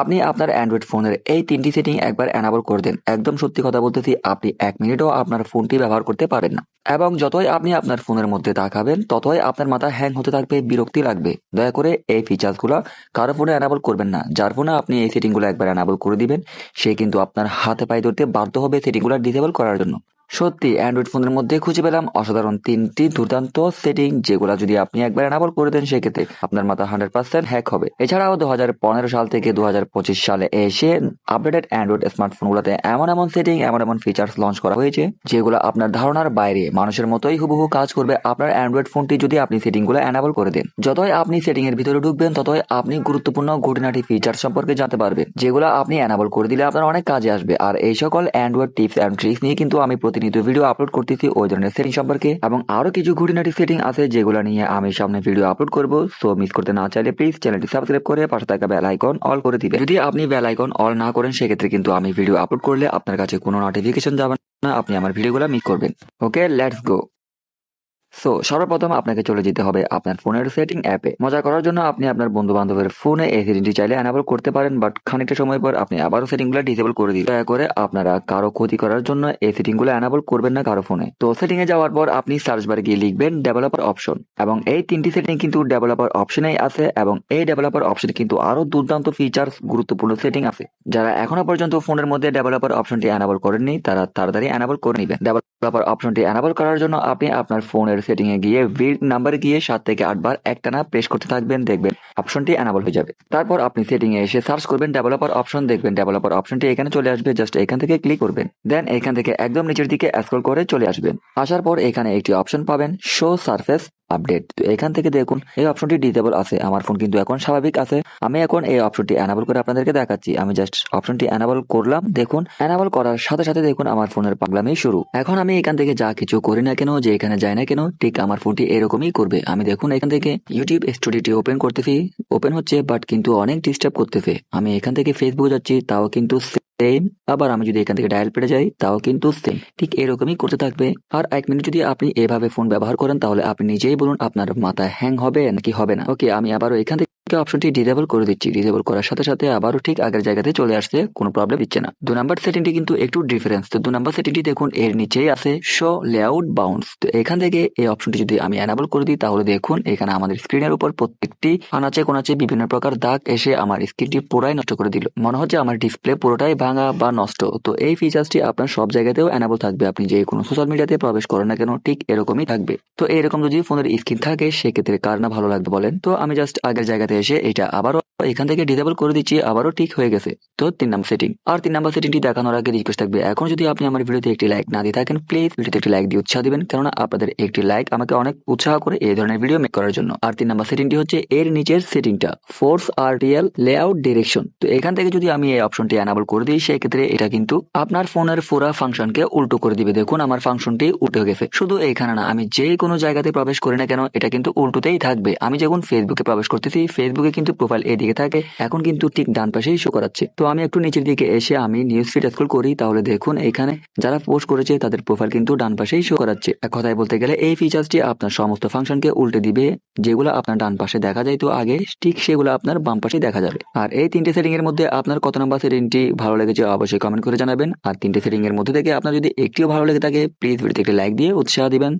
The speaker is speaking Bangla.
আপনি আপনার অ্যান্ড্রয়েড ফোনের এই তিনটি সেটিং একবার অ্যানাবল করে দেন। একদম সত্যি কথা বলতেছি, আপনি এক মিনিটও আপনার ফোনটি ব্যবহার করতে পারেন না। এবং যতই আপনি আপনার ফোনের মধ্যে তাকাবেন, ততই আপনার মাথা হ্যাং হতে থাকবে, বিরক্তি লাগবে। দয়া করে এই ফিচার্সগুলো কারও ফোনে অ্যানাবল করবেন না। যার ফোনে আপনি এই সেটিংগুলো একবার অ্যানাবল করে দিবেন, সে কিন্তু আপনার হাতে পায়ে ধরতে বাধ্য হবে সেটিংগুলো ডিসেবল করার জন্য। সত্যি অ্যান্ড্রয়েড ফোনের মধ্যে খুঁজে পেলাম অসাধারণ তিনটি দুর্দান্ত সেটিং যেগুলো যদি আপনি একবার এনাবল করে দেন, সেক্ষেত্রে আপনার মাথা হান্ড্রেড পার্সেন্ট হ্যাক হবে। এছাড়াও দু হাজার পনেরো সাল থেকে দু হাজার পঁচিশ সালে এসে আপডেটেড অ্যান্ড্রয়েড স্মার্টফোনগুলোতে এমন এমন সেটিং এমন এমন ফিচার্স লঞ্চ করা হয়েছে, যেগুলো আপনার ধারণার বাইরে মানুষের মতোই হুবহু কাজ করবে আপনার অ্যান্ড্রয়েড ফোনটি যদি আপনি সেটিংগুলো এনাবল করে দেন। যতই আপনি সেটিং এর ভিতরে ঢুকবেন, ততই আপনি গুরুত্বপূর্ণ ঘটনাটি ফিচার সম্পর্কে জানতে পারবেন, যেগুলো আপনি এনাবল করে দিলে আপনার অনেক কাজে আসবে। আর এই সকল অ্যান্ড্রয়েড টিপস অ্যান্ড ট্রিক্স নিয়ে কিন্তু আমি প্রতিনিয়ত ভিডিও আপলোড করতেছি ওই ধরনের সেটিং সম্পর্কে এবং আরও কিছু ঘুরিনাটি সেটিং আছে যেগুলো নিয়ে আমি সামনে ভিডিও আপলোড করব সো মিস করতে না চাইলে প্লিজ চ্যানেলটি সাবস্ক্রাইব করে পাশে থাকা বেল আইকন অল করে দিবেন যদি আপনি বেল আইকন অল না করেন, সেক্ষেত্রে কিন্তু আমি ভিডিও আপলোড করলে আপনার কাছে কোনো নোটিফিকেশন যাবে না, আপনি আমার ভিডিওগুলো মিস করবেন। ওকে লেটস গো সো সর্বপ্রথম আপনাকে চলে যেতে হবে আপনার ফোনের সেটিং অ্যাপে। মজা করার জন্য আপনি আপনার বন্ধু বান্ধবের ফোনে এই সেটিংটি চাইলে এনাবল করতে পারেন বাট খানিকটা সময় পর আপনি আবারও সেটিংগুলো ডিসেবল করে দিন দয়া করে আপনারা কারও ক্ষতি করার জন্য এই সেটিংগুলো এনাবল করবেন না কারও ফোনে। তো সেটিং এ যাওয়ার পর আপনি সার্চ বারে গিয়ে লিখবেন ডেভেলপার অপশন এবং এই তিনটি সেটিং কিন্তু ডেভেলপার অপশনেই আছে এবং এই ডেভেলপার অপশনে কিন্তু আরও দুর্দান্ত ফিচার্স গুরুত্বপূর্ণ সেটিং আছে। যারা এখনও পর্যন্ত ফোনের মধ্যে ডেভেলপার অপশনটি অ্যানাবল করেননি, তারা তাড়াতাড়ি অ্যানাবল করে নেবেন। ডেভেলপার অপশনটি অ্যানাবল করার জন্য আপনি আপনার ফোনের সেটিংয়ে গিয়ে বিল্ড নাম্বারে গিয়ে সাত থেকে আট আটবার একটানা প্রেস করতে থাকবেন, দেখবেন। অপশনটি এনাবল হয়ে যাবে। তারপর আপনি সেটিং এ এসে সার্চ করবেন ডেভেলপার অপশন দেখবেন। ডেভেলপার অপশনটি এখানে চলে আসবে। জাস্ট এখান থেকে ক্লিক করবেন। দেন এখান থেকে একদম নিচের দিকে স্ক্রল করে চলে আসবেন। আসার পর এখানে একটি অপশন পাবেন শো সার্ফেস আপডেট তো এখান থেকে দেখুন, এই অপশনটি ডিসেবল আছে। আমার ফোন কিন্তু এখন স্বাভাবিক আছে। আমি এখন এই অপশনটি অ্যানাবল করে আপনাদেরকে দেখাচ্ছি। আমি জাস্ট অপশনটি অ্যানাবল করলাম। দেখুন অ্যানাবল করার সাথে সাথে দেখুন, আমার ফোনের পাগলামি শুরু। এখন আমি এখান থেকে যা কিছু করি না কেন, যে এখানে যাই না কেন, ঠিক আমার ফোনটি এরকমই করবে। আমি দেখুন, এখান থেকে ইউটিউব স্টুডিওটি ওপেন করতেছি। ওপেন হচ্ছে বাট কিন্তু অনেক ডিস্টার্ব করতেছে। আমি এখান থেকে ফেসবুক যাচ্ছি, তাও কিন্তু সেম আবার আমি যদি এখান থেকে ডায়াল পেটে যাই, তাও কিন্তু সেম ঠিক এরকমই করতে থাকবে। আর এক মিনিট যদি আপনি এভাবে ফোন ব্যবহার করেন, তাহলে আপনি নিজেই বলুন আপনার মাথা হ্যাং হবে নাকি হবে না। ওকে আমি আবারও এখান থেকে অপশনটি ডিসেবল করে দিচ্ছি। ডিসেবল করার সাথে সাথে আবারও ঠিক আগের জায়গাতে চলে আসছে কোনো প্রবলেম দিচ্ছে না। দু নাম্বার সেটিংটি কিন্তু একটু ডিফারেন্স তো দু নাম্বার সেটিংটি দেখুন, এর নিচেই আছে শো লেআউট বাউন্স তো এখান থেকে এই অপশনটি যদি আমি অ্যানাবল করে দিই, তাহলে দেখুন, এখানে আমাদের স্ক্রিনের উপর প্রত্যেকটি আনাচে কোনাচে বিভিন্ন প্রকার দাগ এসে আমার স্ক্রিনটি পুরাই নষ্ট করে দিল। মনে হচ্ছে আমার ডিসপ্লে পুরোটাই ভাঙা বা নষ্ট। তো এই ফিচার্সটি আপনার সব জায়গাতেও অ্যানাবল থাকবে। আপনি যে কোনো সোশ্যাল মিডিয়াতে প্রবেশ করেন না কেন, ঠিক এরকমই থাকবে। তো এরকম যদি ফোনের স্ক্রিন থাকে, সেক্ষেত্রে কার না ভালো লাগবে বলেন? তো আমি জাস্ট আগের জায়গাতে এসে এটা আবারও এখান থেকে ডিসেবল করে দিচ্ছি, আবারও ঠিক হয়ে গেছে। তো তিন নাম্বার সেটিং আর তিন নাম্বার সেটিংটি দেখানোর আগে রিকোয়েস্ট থাকবে। এখন যদি আপনি আমার ভিডিওতে একটি লাইক না দিয়ে থাকেন প্লিজ ভিডিওতে একটি লাইক দিয়ে উৎসাহ দিবেন। কেননা আপনাদের একটি লাইক আমাকে অনেক উৎসাহ করে এই ধরনের ভিডিও মেক করার জন্য। আর তিন নাম্বার সেটিংটি হচ্ছে এর নিচের সেটিংটা ফোর্স আরটিএল লেআউট ডিরেকশন তো এখান থেকে যদি আমি এই অপশনটি এনাবল করে দিই, সেক্ষেত্রে এটা কিন্তু আপনার ফোনের পুরা ফাংশনকে উল্টো করে দিবে। দেখুন, আমার ফাংশনটি উল্টে গেছে। শুধু এখানে না, আমি যে কোনো জায়গাতে প্রবেশ করি না কেন, এটা কিন্তু উল্টোতেই থাকবে। আমি যখন ফেসবুকে প্রবেশ করতেছি ফেসবুকে কিন্তু প্রোফাইল এদিকে থাকে। এখন কিন্তু ঠিক ডান পাশেই শো করাচ্ছে। তো আমি একটু নিচের দিকে এসে আমি নিউজ ফিড স্ক্রল করি, তাহলে দেখুন এখানে যারা পোস্ট করেছে, তাদের প্রোফাইল কিন্তু ডান পাশেই শো করাচ্ছে। এক কথায় বলতে গেলে এই ফিচার্সটি আপনার সমস্ত ফাংশনকে উল্টে দিবে। যেগুলো আপনার ডান পাশে দেখা যায় তো আগে, ঠিক সেগুলো আপনার বাম পাশে দেখা যাবে। আর এই তিনটে সেটিং এর মধ্যে আপনার কত নম্বর সেটিংটি ভালো লেগেছে অবশ্যই কমেন্ট করে জানাবেন। আর তিনটে সেটিং এর মধ্যে থেকে আপনার যদি একটিও ভালো লেগে থাকে প্লিজ ভিডিওতে একটি লাইক দিয়ে উৎসাহ দিবেন।